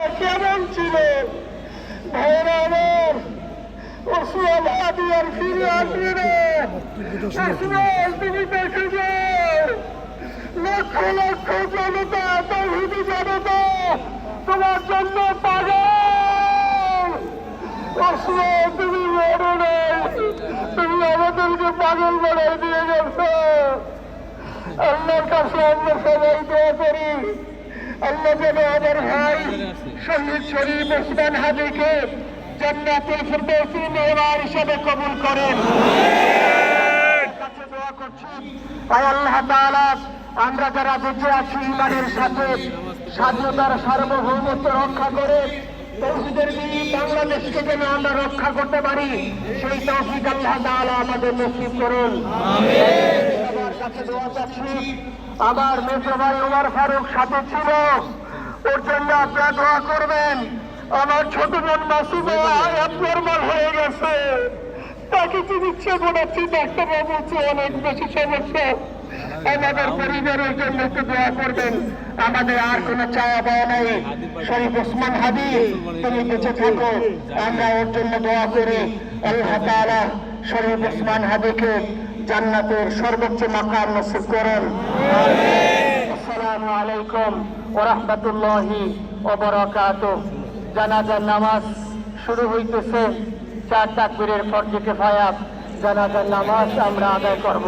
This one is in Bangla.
কেমন ছিল? হাদি আর ফিরে আসবে না ওসমান তুমি দেখে লক্ষ লক্ষ জনতা, তৌহিদি জনতা, তোমার জন্য পাগল। ওসমান, তুমি মরো নাই। তুমি আমাদেরকে পাগল বানাই দিয়ে গেছো। আল্লাহর কাছে আমরা সবাই দোয়া করি। আল্লাহ যেন আমার ভাই শহীদ শরীফ ওসমান হাদিকে জান্নাতুল ফিরদৌসি মেহমান হিসেবে কবুল করেন। কাছে দোয়া করছি। তাই আল্লাহ তাআলা আমরা যারা বেঁচে আছি ইমানের সাথে স্বাধীনতার সার্বভৌমত্ব রক্ষা করে দিন বাংলাদেশকে যেন আমরা রক্ষা করতে পারি সেই তৌফিক আল্লাহ তাআলা আমাদের নসিব করুন। কাছে দোয়া চাচ্ছি। আমার মেজো ভাই ওমর ফারুক সাথে ছিল। ওর জন্য আপনারা দোয়া করবেন। আমার ছোট বোন অ্যাবনর্মাল হয়ে গেছে। তাকে চিকিৎসা করাচ্ছি ডাক্তারবাবু? বলছে অনেক বেশি সমস্যা আমাদের পরিবারের জন্য একটু দোয়া করবেন। আমাদের আর কোনো চাওয়া পাওয়া নাই। শরীফ ওসমান হাদি, তুমি বেঁচে থাকো। আমরা ওর জন্য দোয়া করি। আল্লাহ তাআলা শরীফ ওসমান হাদিকে জান্নাতের সর্বোচ্চ মাকাম নসিব করেন। আসসালামু আলাইকুম ওয়া রাহমাতুল্লাহি ওয়া বারাকাতুহু। জানাজার নামাজ শুরু হইতেছে। চার তাকবীরের ফরজে কিফায়া জানাজার নামাজ আমরা আদায় করব।